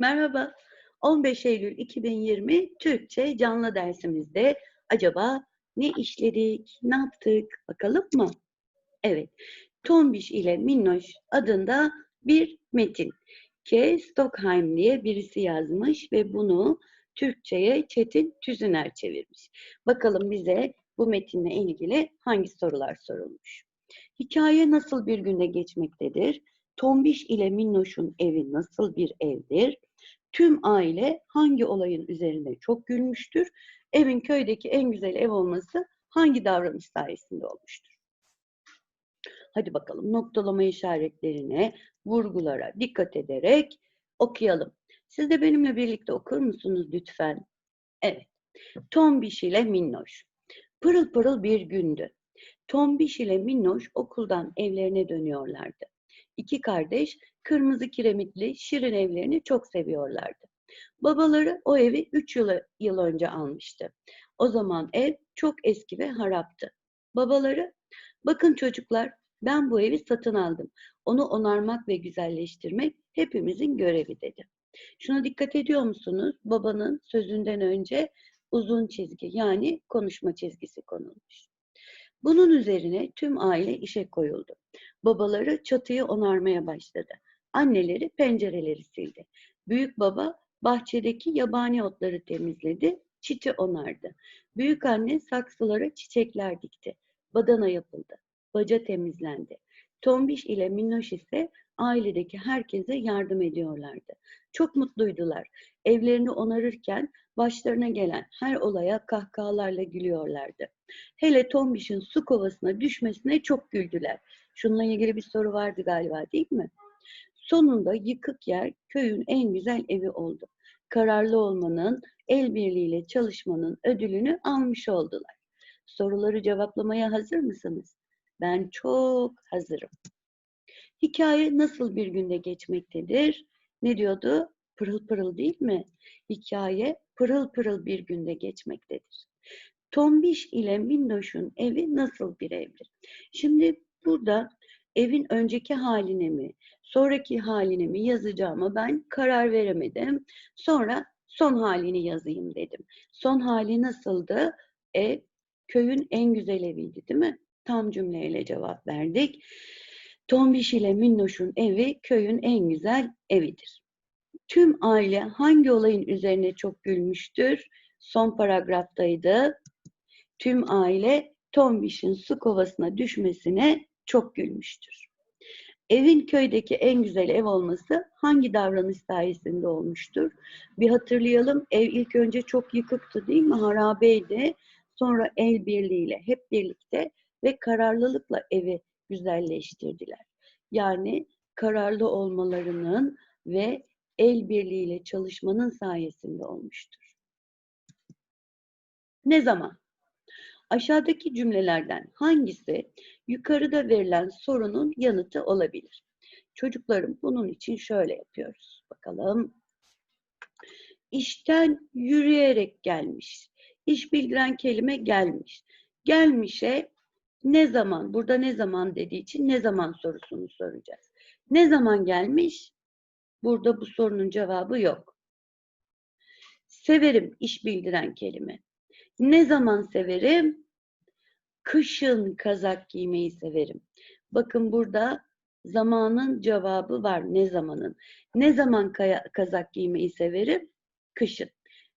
Merhaba. 15 Eylül 2020 Türkçe canlı dersimizde acaba ne işledik, ne yaptık bakalım mı? Evet, Tombiş ile Minnoş adında bir metin. K. Stockheim diye birisi yazmış ve bunu Türkçe'ye Çetin Tüzüner çevirmiş. Bakalım bize bu metinle ilgili hangi sorular sorulmuş? Hikaye nasıl bir günde geçmektedir? Tombiş ile Minnoş'un evi nasıl bir evdir? Tüm aile hangi olayın üzerinde çok gülmüştür? Evin köydeki en güzel ev olması hangi davranış sayesinde olmuştur? Hadi bakalım noktalama işaretlerine, vurgulara dikkat ederek okuyalım. Siz de benimle birlikte okur musunuz lütfen? Evet. Tombiş ile Minnoş. Pırıl pırıl bir gündü. Tombiş ile Minnoş okuldan evlerine dönüyorlardı. İki kardeş kırmızı kiremitli şirin evlerini çok seviyorlardı. Babaları o evi üç yıl, yıl önce almıştı. O zaman ev çok eski ve haraptı. Babaları, bakın çocuklar ben bu evi satın aldım. Onu onarmak ve güzelleştirmek hepimizin görevi dedi. Şuna dikkat ediyor musunuz? Babanın sözünden önce uzun çizgi yani konuşma çizgisi konulmuş. Bunun üzerine tüm aile işe koyuldu. Babaları çatıyı onarmaya başladı. Anneleri pencereleri sildi. Büyük baba bahçedeki yabani otları temizledi, çiti onardı. Büyük anne saksılara çiçekler dikti. Badana yapıldı. Baca temizlendi. Tombiş ile Minnoş ise ailedeki herkese yardım ediyorlardı. Çok mutluydular. Evlerini onarırken başlarına gelen her olaya kahkahalarla gülüyorlardı. Hele Tombiş'in su kovasına düşmesine çok güldüler. Şununla ilgili bir soru vardı galiba değil mi? Sonunda yıkık yer köyün en güzel evi oldu. Kararlı olmanın, el birliğiyle çalışmanın ödülünü almış oldular. Soruları cevaplamaya hazır mısınız? Ben çok hazırım. Hikaye nasıl bir günde geçmektedir? Ne diyordu? Pırıl pırıl değil mi? Hikaye pırıl pırıl bir günde geçmektedir. Tombiş ile Minnoş'un evi nasıl bir evdir? Şimdi burada evin önceki haline mi, sonraki haline mi yazacağıma ben karar veremedim. Sonra son halini yazayım dedim. Son hali nasıldı? Ev köyün en güzel eviydi değil mi? Tam cümleyle cevap verdik. Tombiş ile Minnoş'un evi köyün en güzel evidir. Tüm aile hangi olayın üzerine çok gülmüştür? Son paragraftaydı. Tüm aile Tombiş'in su kovasına düşmesine çok gülmüştür. Evin köydeki en güzel ev olması hangi davranış sayesinde olmuştur? Bir hatırlayalım. Ev ilk önce çok yıkıktı değil mi? Harabeydi. Sonra el birliğiyle hep birlikte ve kararlılıkla evi güzelleştirdiler. Yani kararlı olmalarının ve el birliğiyle çalışmanın sayesinde olmuştur. Ne zaman? Aşağıdaki cümlelerden hangisi yukarıda verilen sorunun yanıtı olabilir? Çocuklarım bunun için şöyle yapıyoruz. Bakalım. İşten yürüyerek gelmiş. İş bildiren kelime gelmiş. Gelmişe ne zaman, burada ne zaman dediği için ne zaman sorusunu soracağız. Ne zaman gelmiş? Burada bu sorunun cevabı yok. Severim iş bildiren kelime. Ne zaman severim? Kışın kazak giymeyi severim. Bakın burada zamanın cevabı var ne zamanın. Ne zaman kazak giymeyi severim? Kışın.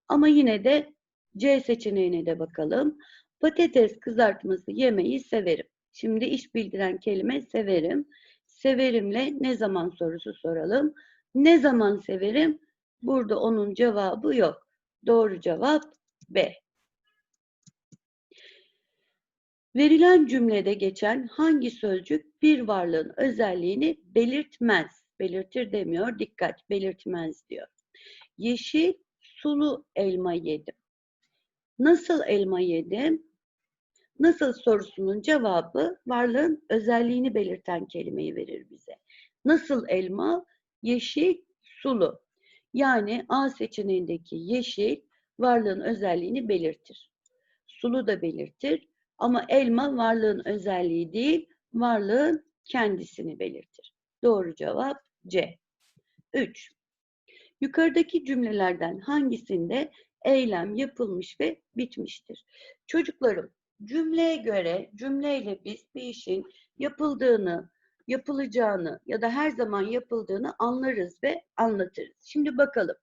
Ama yine de C seçeneğine de bakalım. Patates kızartması yemeyi severim. Şimdi iş bildiren kelime severim. Severimle ne zaman sorusu soralım. Ne zaman severim? Burada onun cevabı yok. Doğru cevap B. Verilen cümlede geçen hangi sözcük bir varlığın özelliğini belirtmez? Belirtir demiyor, dikkat belirtmez diyor. Yeşil sulu elma yedim. Nasıl elma yedim? Nasıl sorusunun cevabı varlığın özelliğini belirten kelimeyi verir bize. Nasıl elma? Yeşil, sulu. Yani A seçeneğindeki yeşil varlığın özelliğini belirtir. Sulu da belirtir ama elma varlığın özelliği değil, varlığın kendisini belirtir. Doğru cevap C. 3. Yukarıdaki cümlelerden hangisinde eylem yapılmış ve bitmiştir? Çocuklarım, cümleye göre cümleyle biz bir işin yapıldığını, yapılacağını ya da her zaman yapıldığını anlarız ve anlatırız. Şimdi bakalım.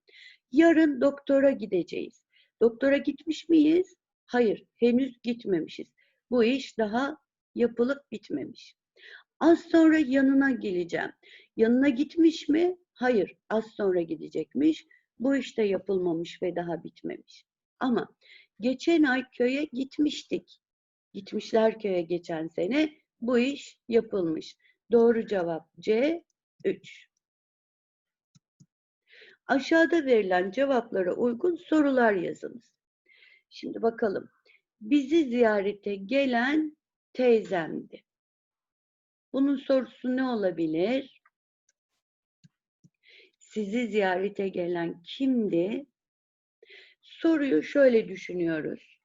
Yarın doktora gideceğiz. Doktora gitmiş miyiz? Hayır, henüz gitmemişiz. Bu iş daha yapılıp bitmemiş. Az sonra yanına geleceğim. Yanına gitmiş mi? Hayır, az sonra gidecekmiş. Bu işte yapılmamış ve daha bitmemiş. Ama geçen ay köye gitmiştik. Gitmişler köye geçen sene. Bu iş yapılmış. Doğru cevap C 3. Aşağıda verilen cevaplara uygun sorular yazınız. Şimdi bakalım. Bizi ziyarete gelen teyzemdi. Bunun sorusu ne olabilir? Sizi ziyarete gelen kimdi? Soruyu şöyle düşünüyoruz.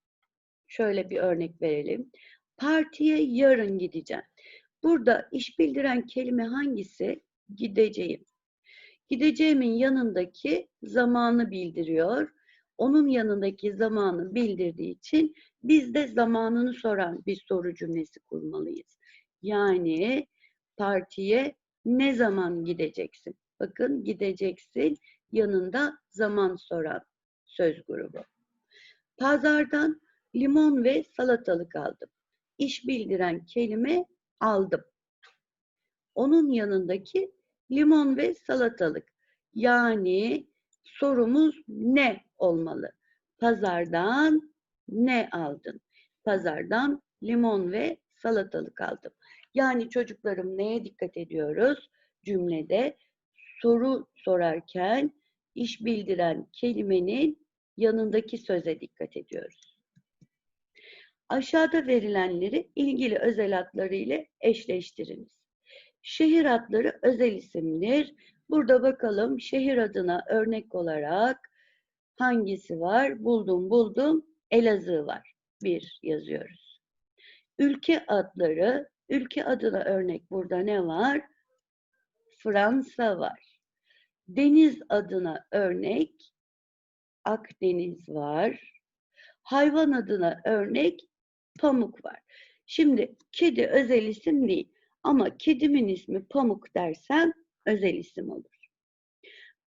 Şöyle bir örnek verelim. Partiye yarın gideceğim. Burada iş bildiren kelime hangisi? Gideceğim. Gideceğimin yanındaki zamanı bildiriyor. Onun yanındaki zamanı bildirdiği için biz de zamanını soran bir soru cümlesi kurmalıyız. Yani partiye ne zaman gideceksin? Bakın gideceksin yanında zaman soran söz grubu. Pazardan limon ve salatalık aldım. İş bildiren kelime aldım. Onun yanındaki limon ve salatalık. Yani sorumuz ne olmalı? Pazardan ne aldın? Pazardan limon ve salatalık aldım. Yani çocuklarım neye dikkat ediyoruz? Cümlede soru sorarken iş bildiren kelimenin yanındaki söze dikkat ediyoruz. Aşağıda verilenleri ilgili özel adları ile eşleştiriniz. Şehir adları özel isimdir. Burada bakalım şehir adına örnek olarak hangisi var? Buldum buldum. Elazığ var. Bir yazıyoruz. Ülke adları, ülke adına örnek burada ne var? Fransa var. Deniz adına örnek Akdeniz var. Hayvan adına örnek pamuk var. Şimdi kedi özel isim değil ama kedimin ismi pamuk dersem özel isim olur.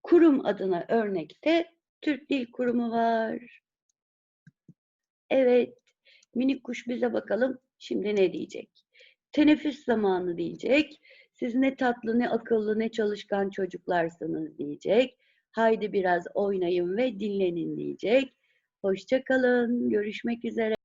Kurum adına örnekte Türk Dil Kurumu var. Evet, minik kuş bize bakalım şimdi ne diyecek? Teneffüs zamanı diyecek. Siz ne tatlı, ne akıllı, ne çalışkan çocuklarsınız diyecek. Haydi biraz oynayın ve dinlenin diyecek. Hoşça kalın. Görüşmek üzere.